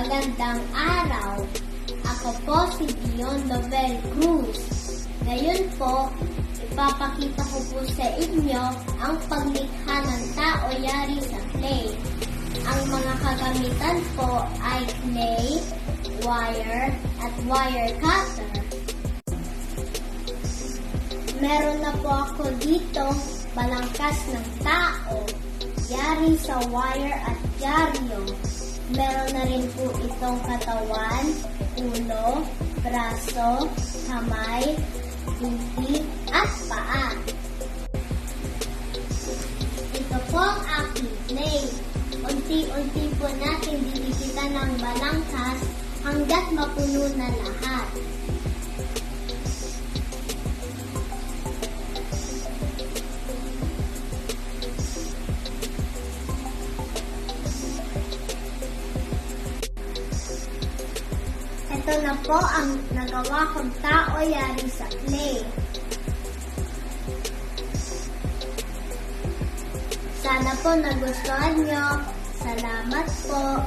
Magandang araw. Ako po si Dion Nobel Cruz. Ngayon po, ipapakita ko po sa inyo ang paglikha ng tao yari sa clay. Ang mga kagamitan po ay clay, wire, at wire cutter. Meron na po ako dito balangkas ng tao, yari sa wire at dyaryo. Meron na rin po itong katawan, ulo, braso, kamay, dibdib, at paa. Ito po ang aking clay. Unti-unti po natin didikitan ng balangkas hanggat mapuno na lahat. Ito na po ang nagawa kong tao yari sa clay. Sana po nagustuhan nyo. Salamat po.